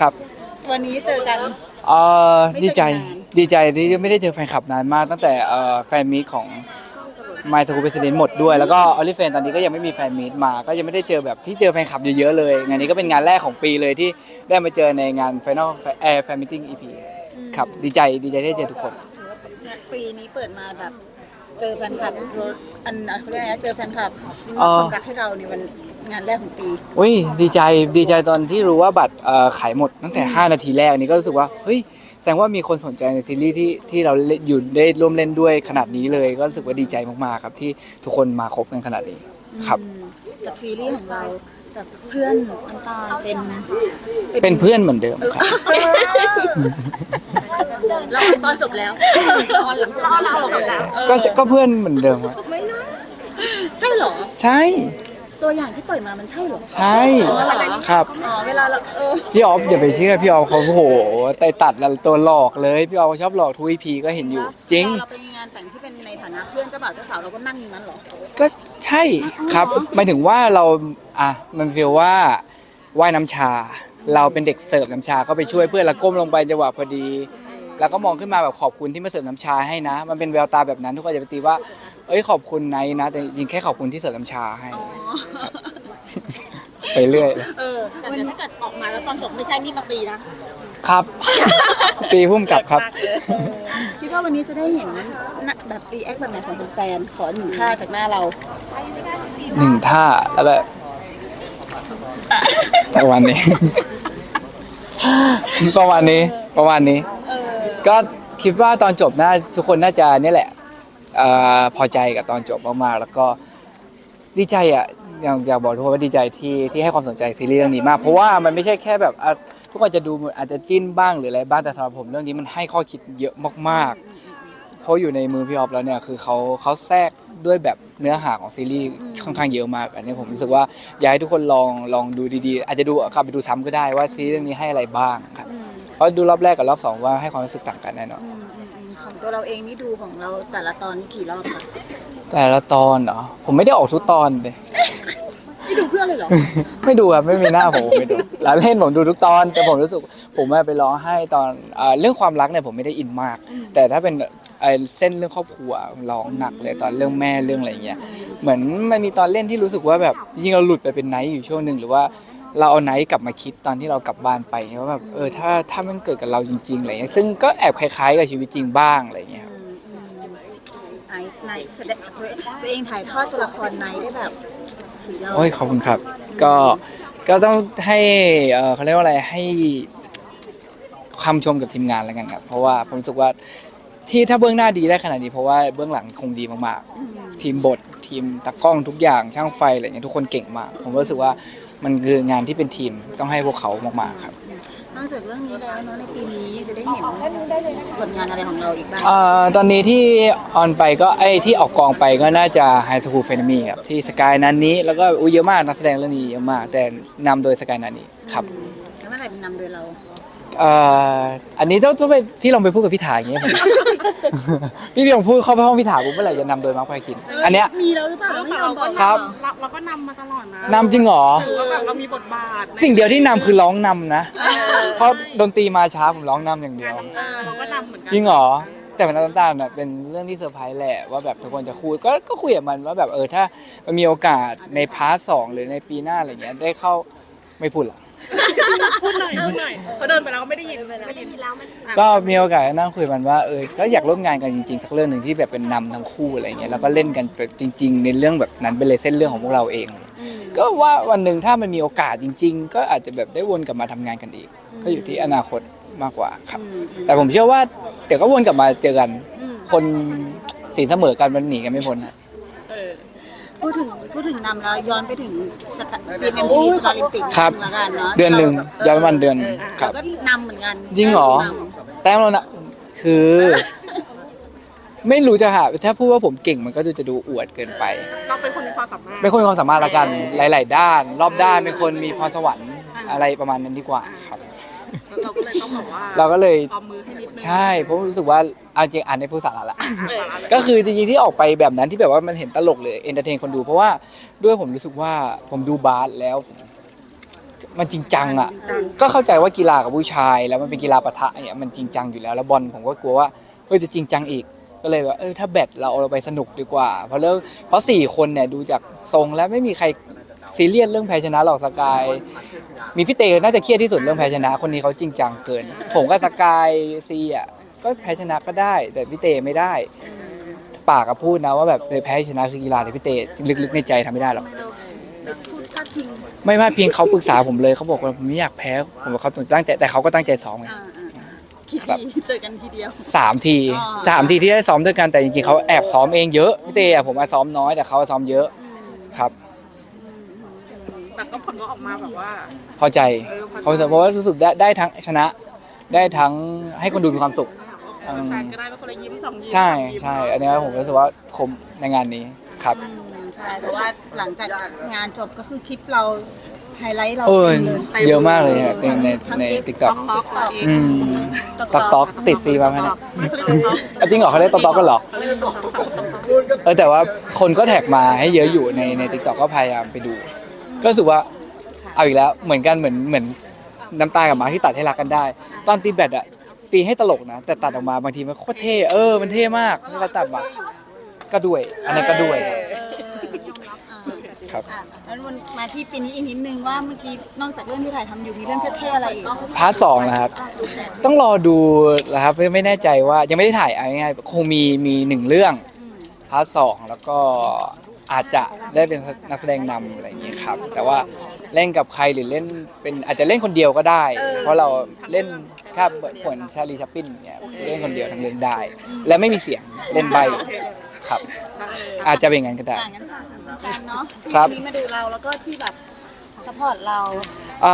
ครับวันนี้เจอกัน เอ่อไม่ดีเจอใจกันนาน ดีใจที่ไม่ได้เจอแฟนคลับนานมาก ตั้งแต่เอ่อแฟนมีตของ My School President หมดด้วย แล้วก็ o l i f a n ตอนนี้ก็ยังไม่มีแฟนมีตมา ก็ยังไม่ได้เจอแบบที่เจอแฟนคลับเยอะๆเลย งานนี้ก็เป็นงานแรกของปีเลยที่ได้มาเจอในงาน Final Air Fan Meeting EP ครับดีใจดีใจที่ได้เจอทุกคน ปีนี้เปิดมาแบบ เจอแฟนคลับอันเขาเรียกอะไรนะเจอแฟนคลับมีอ๋อคนรักให้เราในวัน งานแรกของปี อุ้ยดีใจดีใจตอนที่รู้ว่าบัตรเอ่อขายหมดตั้งแต่ 5 นาทีแรกนี่ก็รู้สึกว่าเฮ้ยแสดงว่ามีคนสนใจในซีรีส์ที่ที่เราเล่นอยู่ได้ร่วมเล่นด้วยขนาดนี้เลย ก็รู้สึกว่าดีใจมากๆครับที่ทุกคนมาครบกันขนาดนี้ครับอืมกับซีรีส์ของเราจากเพื่อนน้ำตาลเป็นเป็นเพื่อนเหมือนเดิมครับ เราตอนจบแล้วตอนหลังจบเราจบแล้วก็ก็เพื่อนเหมือนเดิมครับใช่เหรอ ใช่ ตัวอย่างที่ปล่อยมามันใช่เหรอใช่ครับ อ๋อเวลาเราเออพี่ออฟอย่าไปเชื่อพี่ออฟเขาโอ้โหไตตัดแล้วตัวหลอกเลย พี่ออฟเขาชอบหลอกทุกอีพีก็เห็นอยู่ จริง เราไปงานแต่งที่เป็นในฐานะเพื่อนเจ้าบ่าวเจ้าสาวเราก็นั่งอยู่นั้นเหรอก็ใช่ครับหมายถึงว่าเราอะมันฟีลว่าว่ายน้ำชา เราเป็นเด็กเสิร์ฟน้ำชาก็ไปช่วยเพื่อนแล้วก้มลงไปจังหวะพอดี แล้วก็มองขึ้นมาแบบขอบคุณที่มาเสิร์ฟน้ำชาให้นะ มันเป็นแววตาแบบนั้นทุกคนจะไปตีว่า เอ้ยขอบคุณไนท์นะ แต่จริงๆแค่ขอบคุณที่เสิร์ฟน้ำชาให้ไปเรื่อยเออแต่เดี๋ยวถ้าเกิดออกมาแล้วตอนจบไม่ใช่นี่มาปีนะครับ ตีพุ่มกลับครับ คิดว่าวันนี้จะได้เห็นนะแบบรีแอคแบบไหนของแฟนๆขอหนึ่งท่าจากหน้าเรา หนึ่งท่าแล้วแบบประมาณนี้ ประมาณนี้ประมาณนี้ เออก็คิดว่าตอนจบน่าทุกคนน่าจะนี่แหละเออพอใจกับตอนจบมากๆ แล้วก็ดีใจอะอยากอยากบอกทุกคนว่าดีใจที่ที่ให้ความสนใจซีรีส์เรื่องนี้มาก เพราะว่ามันไม่ใช่แค่แบบอะทุกคนจะดูอาจจะจิ้นบ้างหรืออะไรบ้างแต่สำหรับผมเรื่องนี้มันให้ข้อคิดเยอะมากๆ เพราะอยู่ในมือพี่ออฟแล้วเนี่ยคือเขาเขาแทรกด้วยแบบเนื้อหาของซีรีส์ค่อนข้างเยอะมาก อันนี้ผมรู้สึกว่าอยากให้ทุกคนลองลองดูดีๆ อาจจะดูกลับไปดูซ้ำก็ได้ว่าซีรีส์เรื่องนี้ให้อะไรบ้างครับเพราะดูรอบแรกกับรอบสองว่าให้ความรู้สึกต่างกันแน่นอน อืม ตัวเราเองนี่ดูของเราแต่ละตอนนี่กี่รอบคะแต่ละตอนเหรอผมไม่ได้ออกทุกตอนเลย ไม่ดูเพื่อนเลยเหรอ ไม่ดูครับไม่มีหน้าผมผมไม่ดูหลานเล่นผมดูทุกตอน แต่ผมรู้สึกผมอะไปร้องไห้ตอนอ่าเรื่องความรักเนี่ยผมไม่ได้อินมาก แต่ถ้าเป็นไอ้เส้นเรื่องครอบครัวร้องหนักเลยตอนเรื่องแม่เรื่องอะไรเงี้ยเหมือนมันมีตอนเล่นที่รู้สึกว่าแบบจริงๆเราหลุดไปเป็นไนท์อยู่ช่วงหนึ่งหรือว่า เราเอาไนท์กลับมาคิดตอนที่เรากลับบ้านไปว่าแบบเออถ้าถ้ามันเกิดกับเราจริงๆอะไรเงี้ยซึ่งก็แอบคล้ายๆกับชีวิตจริงบ้างอะไรเงี้ยครับอืมอืมไอ้ในแสดงตัวเองถ่ายทอดตัวละครในได้แบบสุดยอดโอ้ยขอบคุณครับ ก็ก็ต้องให้เอ่อเขาเรียกว่าอะไรให้คำชมกับทีมงานแล้วกันครับเพราะว่าผมรู้สึกว่าที่ถ้าเบื้องหน้าดีได้ขนาดนี้เพราะว่าเบื้องหลังคงดีมากอืมๆทีมบททีมตากล้องทุกอย่างช่างไฟอะไรเงี้ยทุกคนเก่งมาก ผมรู้สึกว่า มันคืองานที่เป็นทีมต้องให้พวกเขามากๆครับ นอกจากเรื่องนี้แล้วเนาะในปีนี้จะได้เห็นผลงานอะไรของเราอีกบ้างเอ่อตอนนี้ที่ออนไปก็ไอ้ยที่ออกกองไปก็น่าจะ High School f e n m y ครับที่สกายนันนี้แล้วก็อุ้ยเยอะมากนักแสดงเรื่องนี้เยอะมาก แต่นำโดยสกายนันนี้ครับแล้วเมื่อไหร่เป็นนำโดยเราเอ่ออันนี้ต้องต้องไปพี่ลองไปพูดกับพี่ถาอย่างเงี้ยผม พี่ลองพูดเข้าไปห้องพี่ถาผมเมื่อไหร่จะนำโดยมาร์คพาคิน อันเนี้ย มีแล้วหรือเปล่าไม่ยอมบอกครับเรา เราก็นำมาตลอดนะนำจริงเหรอ ถือว่าแบบเรามีบทบาทในสิ่งเดียวที่นำคือร้องนำนะ เพราะดนตรีมาช้าผมร้องนำอย่างเดียวเออเราก็นำเหมือนกัจริงเหรอ แต่เป็นน้ำตาลน่ะเป็นเรื่องที่เซอร์ไพรส์แหละว่าแบบทุกคนจะคุยก็ก็คุยกับมันว่าแบบเออถ้ามันมีโอกาสในพาร์ทสองหรือในปีหน้าอะไรเงี้ยได้เข้าไม่พูดหรอก พูดหน่อยพูดหน่อยเขาเดินไปแล้วไม่ได้ยินไม่ได้ยินแล้วมันก็มีโอกาสนั่งคุยกันว่าเออก็อยากร่วมงานกันจริงๆสักเรื่องหนึ่งที่แบบเป็นนำทั้งคู่อะไรเงี้ยแล้วก็เล่นกันแบบจริง ๆ ในเรื่องแบบนั้นไปเลยเส้นเรื่องของพวกเราเอง ก็ว่าวันหนึ่งถ้ามันมีโอกาสจริง ๆ ก็อาจจะแบบได้วนกลับมาทำงานกันอีก ก็อยู่ที่อนาคตมากกว่าครับ แต่ผมเชื่อว่าเดี๋ยวก็วนกลับมาเจอกัน คนสีเสมอกันมันหนีกันไม่พ้นนะ พูดถึงพูดถึงนำแล้วย้อนไปถึงสตาร์จีเอ็มทีวีสตาร์ลิมปิกครับละกันเนาะเดือนหนึ่งย้อนวันเดือนครับ ก็นำเหมือนกันจริงเหรอนแต้มเรานะคือ ไม่รู้จะหาถ้าพูดว่าผมเก่งมันก็จะดูอวดเกินไป เราเป็นคนมีความสามารถ เป็นคนมีความสามารถละกันหลาย ๆ ด้าน รอบด้านเป็นคนมีพรสวรรค์อะไรประมาณนั้นดีกว่าครับ เราก็เลยต้องบอกว่าเราก็เลยเอามือให้นิดนึง ใช่เพราะรู้สึกว่า เอาจริงอ่านในผู้สาระละ ก็คือจริงๆที่ออกไปแบบนั้นที่แบบว่ามันเห็นตลกหรือเอนเตอร์เทนคนดู เพราะว่าด้วยผมรู้สึกว่าผมดูบาสแล้ว มันจริงจังอะจริงจังก็เข้าใจว่ากีฬากับผู้ชาย แล้วมันเป็นกีฬาปะทะเนี่ยมันจริงจังอยู่แล้วแล้วบอลผมก็กลัวว่าเฮ้ยจะจริงจังอีกก็เลยว่าเออถ้าแบตเราเอาไปสนุกดีกว่า เพราะเรื่องเพราะสี่คนเนี่ยดูจากทรงแล้วไม่มีใครซีเรียสเรื่องแพ้ชนะหรอกสกาย มีพี่เตน่าจะเครียดที่สุดเรื่องแพ้ชนะ คนนี้เขาจริงจังเกิน ผมกับสกายซีอะ ก็แพ้ชนะก็ได้ แต่พี่เตไม่ได้ ปากก็พูดนะว่าแบบแพ้ชนะคือกีฬาแต่พี่เตลึกๆในใจทำไม่ได้หรอก พูดพาดพิงไม่พลาดเพียงเขาปรึกษาผมเลยเขาบอกว่าผมไม่อยากแพ้ผมบอกเขาตั้งใจแต่เขาก็ตั้งใจซ้อมไง อ่าอ่าคิดดีเจอกันทีเดียว สามทีอ๋อ สามทีที่ได้ซ้อมด้วยกันแต่จริงๆเขาแอบซ้อมเองเยอะพี่เตอะผมมาซ้อมน้อยแต่เขาซ้อมเยอะอืมครับ แต่ก็ผลก็ออกมาแบบว่า พอใจเออเขาเพราะว่ารู้สึกได้ได้ทั้งชนะ ได้ทั้งให้คนดูมีความสุข แฟนก็ได้ว่าคนละยิ้มสองยิ้มใช่สามยิ้มใช่อันนี้ผมรู้สึกว่าคมในงานนี้ครับอืมใช่เพราะว่าหลังจากงานจบก็คือคลิปเราไฮไลท์เราโอ้ยเต็มเลยเยอะมากเลยครับในในในติ๊กต็ต๊ออกกต๊อกเราเองอืมต๊อกต๊อกติดซีมาไหมเนี่ยไม่เขาเรียกต๊อกอะจริงเหรอเขาเรียกต๊อกต๊อกกันเหรอ เขาเรียกต๊อกต๊อกเออแต่ว่าคนก็แท็กมาให้เยอะอยู่ในในทิกตอกก็พยายามไปดู ก็รู้สึกว่าเอาอีกแล้วเหมือนกันเหมือนเหมือนน้ำตากับหมาที่ตัดให้รักกันได้ ตอนตีแบตอะ ตีให้ตลกนะ แต่ตัดออกมาบางทีมันโคตรเท่เออมันเท่มากที่เขาตัดมาก็ด้วย อันนั้นก็ด้วยเออครับ อะแล้ววันมาที่ปีนี้อีกนิดนึงว่าเมื่อกี้นอกจากเรื่องที่ถ่ายทำอยู่มีเรื่องเท่ๆอะไรอีกพาร์ทสองนะครับ ต้องรอดูนะครับไม่ไม่แน่ใจว่ายังไม่ได้ถ่ายเอาง่ายๆคงมีมีหนึ่งเรื่องพาร์ทสองแล้วก็อาจจะได้เป็นนักแสดงนำอะไรอย่างนี้ครับ แต่ว่า เล่นกับใครหรือเล่นเป็นอาจจะเล่นคนเดียวก็ได้เพราะเราเล่นแค่เหมือนชาลีชัปปินเนี่ยเล่นคนเดียวทั้งเรื่องได้ และไม่มีเสียงเล่นใบครับ อาจจะเป็นอย่างนั้นก็ได้อ่างั้นฝากแฟนๆเนาะครับ ที่มาดูเราแล้วก็ที่แบบสปอร์ตเราเอ่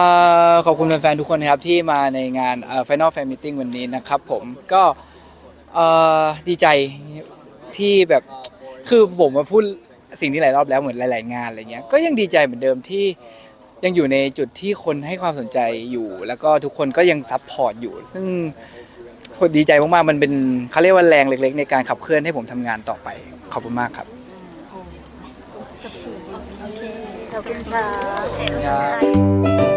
อขอบคุณแฟนๆทุกคนนะครับที่มาในงานเอ่อ Final Fan Meeting วันนี้นะครับผมก็เอ่อดีใจที่แบบคือผมมาพูดสิ่งนี้หลายรอบแล้วเหมือนหลาย ๆ งานอะไรเงี้ยก็ยังดีใจเหมือนเดิมที่ ยังอยู่ในจุดที่คนให้ความสนใจอยู่ แล้วก็ทุกคนก็ยังซัพพอร์ตอยู่ ซึ่งคนดีใจมากๆมันเป็นเขาเรียกว่าแรงเล็ก ๆ ในการขับเคลื่อนให้ผมทำงานต่อไป ขอบคุณมากครับกับสื่อโอเคขอบคุณค่ะครับ